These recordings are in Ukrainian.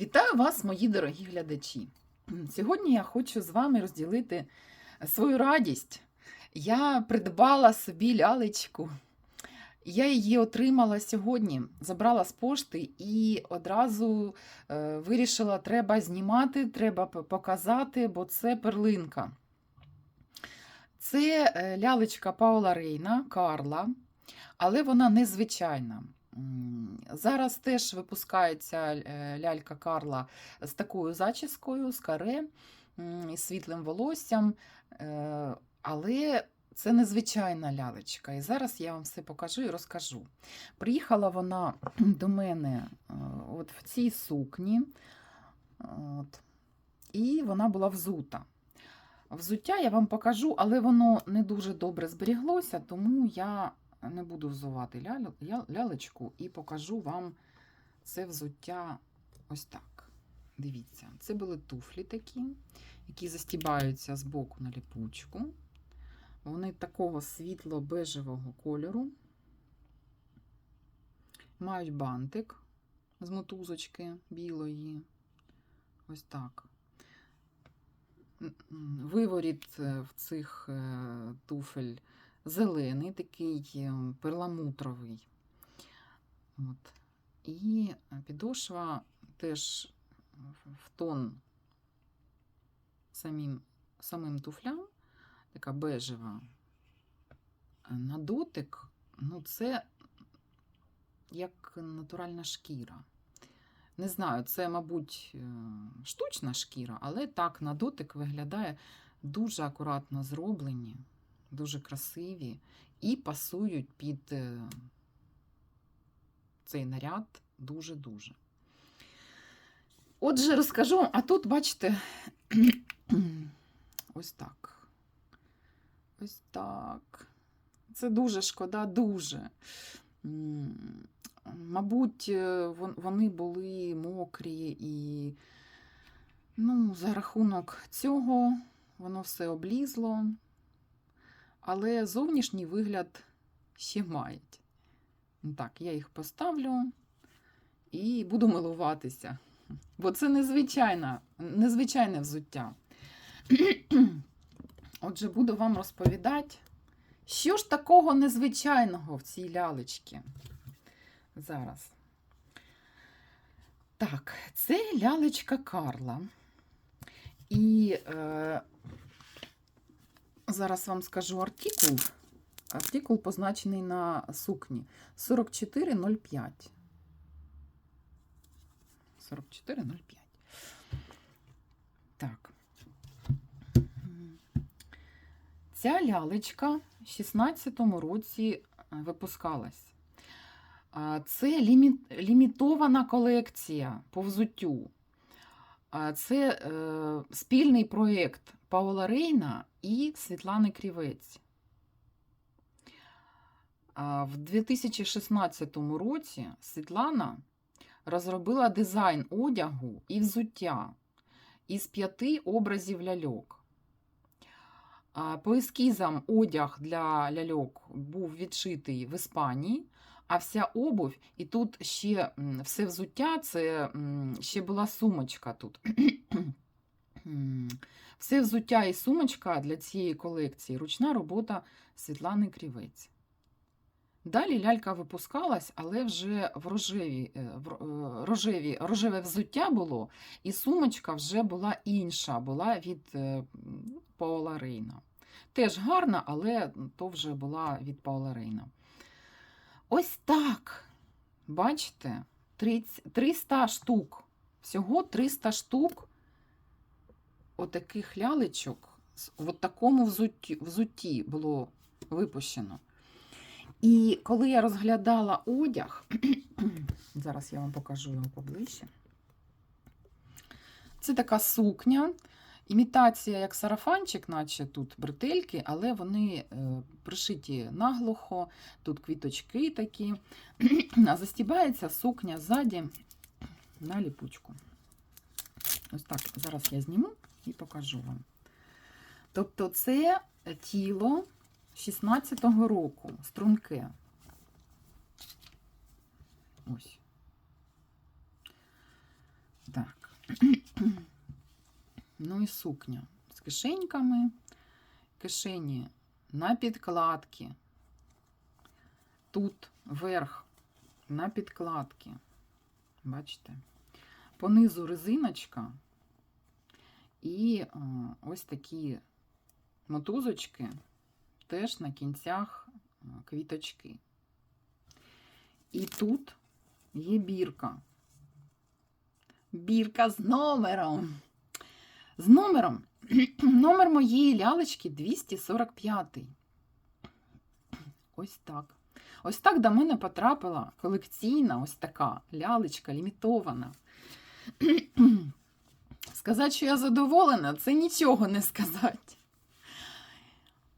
Вітаю вас, мої дорогі глядачі. Сьогодні я хочу з вами розділити свою радість. Я придбала собі лялечку. Я її отримала сьогодні, забрала з пошти і одразу е, вирішила, треба знімати, треба показати, бо це перлинка. Це е, лялечка Паула Рейна, Карла, але вона незвичайна. Зараз теж випускається е, лялька Карла з такою зачіскою, з каре, із світлим волоссям. е, Але це незвичайна лялечка. І зараз я вам все покажу і розкажу. Приїхала вона до мене е, от в цій сукні, от, і вона була взута. Взуття я вам покажу, але воно не дуже добре зберіглося, тому я не буду взувати лялю- я- лялечку і покажу вам це взуття ось так. Дивіться, це були туфлі такі, які застібаються з боку на ліпучку. Вони такого світло-бежевого кольору. Мають бантик з мотузочки білої. Ось так. Виворіт е, в цих е, туфель зелений, такий е, перламутровий. От. І підошва теж в- в тон самим, самим туфлям, така бежева. Е, На дотик, ну, це як натуральна шкіра. Не знаю, це, мабуть, е, штучна шкіра, але так на дотик виглядає дуже акуратно зроблені, дуже красиві і пасують під е, цей наряд дуже-дуже. Отже, розкажу, а тут, бачите, ось так. Ось так. Це дуже шкода, дуже. Мабуть, е, вони були мокрі і ну, за рахунок цього воно все облізло, але зовнішній вигляд ще мають. Так, я їх поставлю і буду милуватися. Бо це незвичайна, незвичайне взуття. Отже, буду вам розповідати, що ж такого незвичайного в цій лялечці. Зараз. Так, це лялечка Карла. І е, зараз вам скажу артикул. Артикул позначений на сукні 4405. 4405. Так. Ця лялечка в 16-му році е, випускалась. Це ліміт, лімітована колекція по взуттю. Це е, спільний проєкт Паула Рейна і Світлани Крівець. В 2016 році Світлана розробила дизайн одягу і взуття із п'яти образів ляльок. По ескізам одяг для ляльок був відшитий в Іспанії, а вся обувь, і тут ще все взуття, це ще була сумочка тут. Все взуття і сумочка для цієї колекції ручна робота Світлани Крівець. Далі лялька випускалась, але вже в рожеві, е, е, рожеві, рожеве взуття було, і сумочка вже була інша, була від е, Паула Рейна. Теж гарна, але то вже була від Паула Рейна. Ось так. Бачите, 30 300 штук. Всього 300 штук отаких лялечок в такому взутті, взутті було випущено. І коли я розглядала одяг, зараз я вам покажу його поближче. Це така сукня, імітація як сарафанчик, наче тут бретельки, але вони е, пришиті наглухо, тут квіточки такі. А застібається сукня ззаді на ліпучку. Ось так, зараз я зніму і покажу вам. Тобто, це тіло 16-го року, струнке. Ось. Так. Ну і сукня з кишеньками. Кишені на підкладки. Тут верх на підкладки. Бачите? Понизу резиночка. І е, ось такі мотузочки теж на кінцях е, квіточки. І тут є бірка. Бірка з номером. З номером. Номер моєї лялечки 245. Ось так. Ось так до мене потрапила колекційна ось така лялечка лімітована. Сказати, що я задоволена, це нічого не сказати.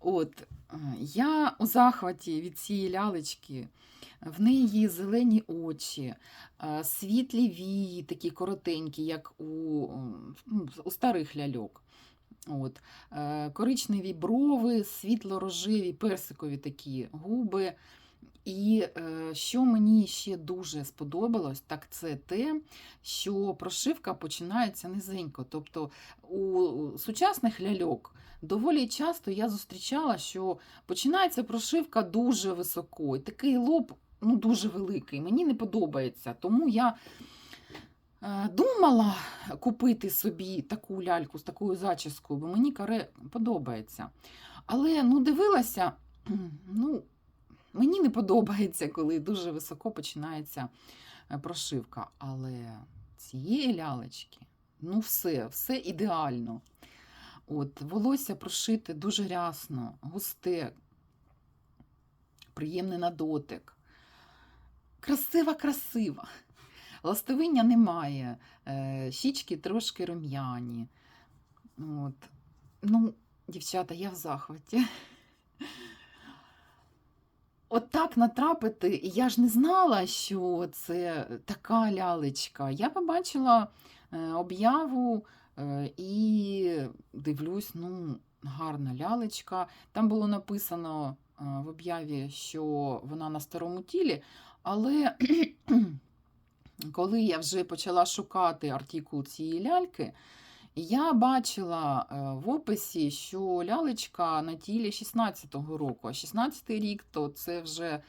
От, е, я у захваті від цієї лялечки. В неї зелені очі, е, світлі вії, такі коротенькі, як у, ну, у старих ляльок. От. е, Коричневі брови, світло-рожеві, персикові такі губи. І що мені ще дуже сподобалось, так це те, що прошивка починається низенько. Тобто у сучасних ляльок доволі часто я зустрічала, що починається прошивка дуже високо, і такий лоб ну, дуже великий. Мені не подобається. Тому я е, думала купити собі таку ляльку з такою зачіскою, бо мені каре подобається. Але ну, дивилася, ну, мені не подобається, коли дуже високо починається е, прошивка. Але цієї лялечки, ну, все, все ідеально. От, волосся прошите дуже рясно, густе, приємне на дотик. Красива, красива. Ластовиння немає, е, щічки трошки рум'яні. От. Ну, дівчата, я в захваті. От так натрапити, я ж не знала, що це така лялечка. Я побачила е, об'яву е, і дивлюсь, ну, гарна лялечка. Там було написано е, в об'яві, що вона на старому тілі, але коли я вже почала шукати артикул цієї ляльки, я бачила е, в описі, що лялечка на тілі 16-го року, а 16-й рік то це вже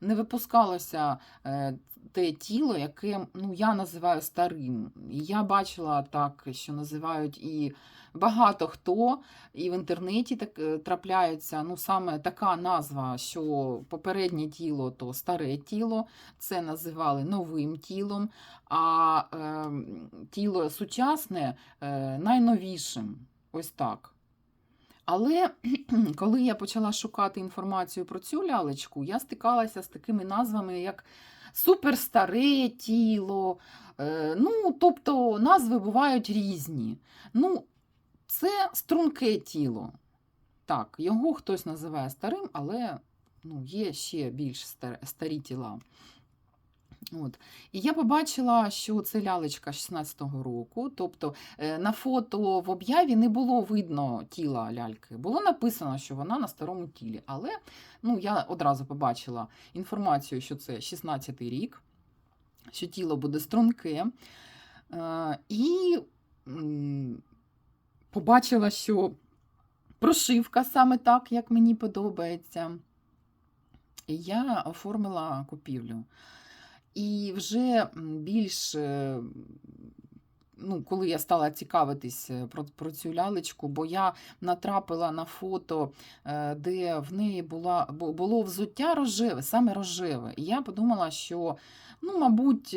не випускалося е, те тіло, яке ну, я називаю старим. Я бачила так, що називають і багато хто, і в інтернеті так е, трапляються ну, саме така назва, що попереднє тіло то старе тіло, це називали новим тілом, а е, тіло сучасне е, найновішим. Ось так. Але коли я почала шукати інформацію про цю лялечку, я стикалася з такими назвами, як суперстаре тіло. Е, ну, тобто назви бувають різні. Ну, це струнке тіло. Так, його хтось називає старим, але ну, є ще більш старі тіла. От. І я побачила, що це лялечка 16-го року. Тобто е, на фото в об'яві не було видно тіла ляльки. Було написано, що вона на старому тілі. Але ну, я одразу побачила інформацію, що це 16-й рік, що тіло буде струнке. Е, І побачила, що прошивка саме так, як мені подобається. І я оформила купівлю. І вже більш, е, ну, коли я стала цікавитись е, про, про цю лялечку, бо я натрапила на фото, е, де в неї була, було взуття рожеве, саме рожеве. І я подумала, що, ну, мабуть,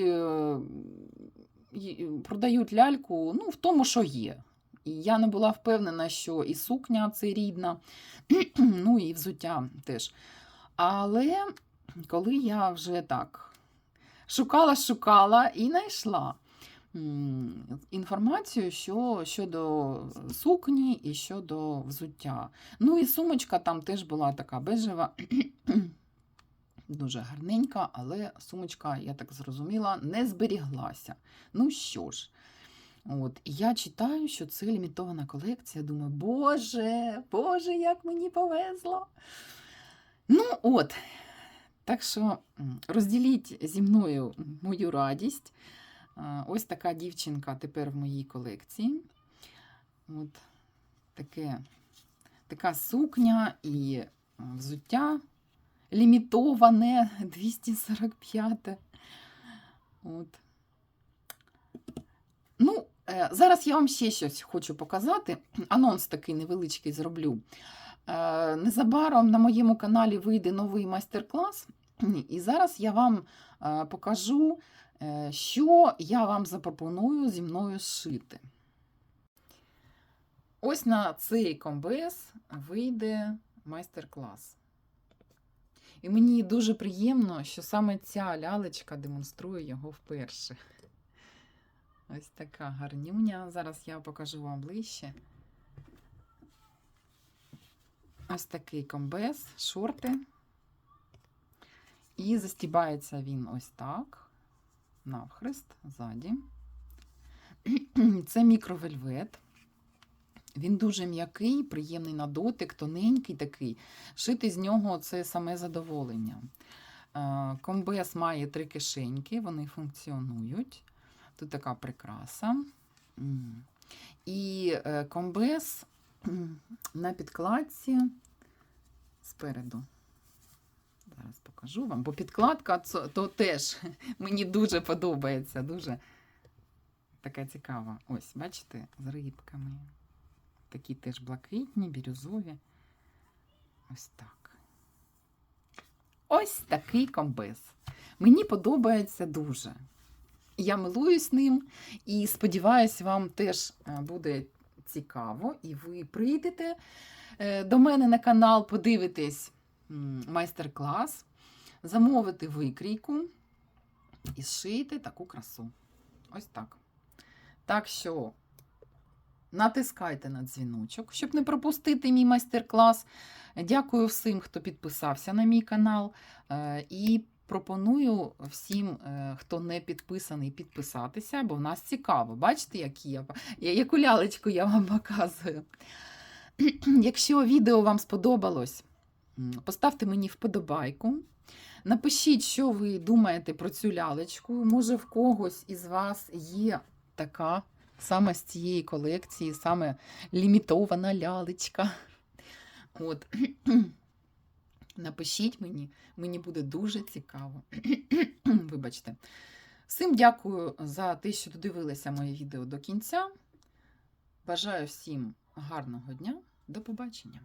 продають ляльку ну, в тому, що є. І я не була впевнена, що і сукня це рідна, ну і взуття теж. Але коли я вже так шукала, шукала і знайшла інформацію що, щодо сукні і щодо взуття. Ну і сумочка там теж була така бежева, дуже гарненька, але сумочка, я так зрозуміла, не зберіглася. Ну що ж. От, і я читаю, що це лімітована колекція. Думаю, Боже, Боже, як мені повезло. Ну, от. Так що розділіть зі мною мою радість. Ось така дівчинка тепер в моїй колекції. От таке, така сукня і взуття лімітоване 245. От. Е, зараз я вам ще щось хочу показати. Анонс такий невеличкий зроблю. Е, Незабаром на моєму каналі вийде новий майстер-клас, і зараз я вам е, покажу, що я вам запропоную зі мною зшити. Ось на цей комбез вийде майстер-клас. І мені дуже приємно, що саме ця лялечка демонструє його вперше. Ось така гарнюня. Зараз я покажу вам ближче. Ось такий комбез, шорти. І застібається він ось так, навхрест, ззаді. Це мікровельвет. Він дуже м'який, приємний на дотик, тоненький такий. Шити з нього це саме задоволення. Е, Комбез має три кишеньки, вони функціонують. Тут така прикраса. І е, комбез на підкладці спереду. Зараз покажу вам, бо підкладка то теж мені дуже подобається. Дуже така цікава. Ось, бачите, з рибками. Такі теж блакитні, бірюзові. Ось так. Ось такий комбез. Мені подобається дуже. Я милуюсь ним і сподіваюсь, вам теж е, буде цікаво, і ви прийдете е, до мене на канал, подивитесь майстер-клас, замовити викрійку і зшити таку красу. Ось так. Так що натискайте на дзвіночок, щоб не пропустити мій майстер-клас. Дякую всім, хто підписався на мій канал. Е, І пропоную всім, е, хто не підписаний, підписатися, бо в нас цікаво. Бачите, які я, я- яку лялечку я вам показую. Якщо відео вам сподобалось, поставте мені вподобайку. Напишіть, що ви думаєте про цю лялечку. Може, в когось із вас є така саме з цієї колекції, саме лімітована лялечка. От. Напишіть мені, мені буде дуже цікаво. Вибачте. Всім дякую за те, що додивилися моє відео до кінця. Бажаю всім гарного дня. До побачення!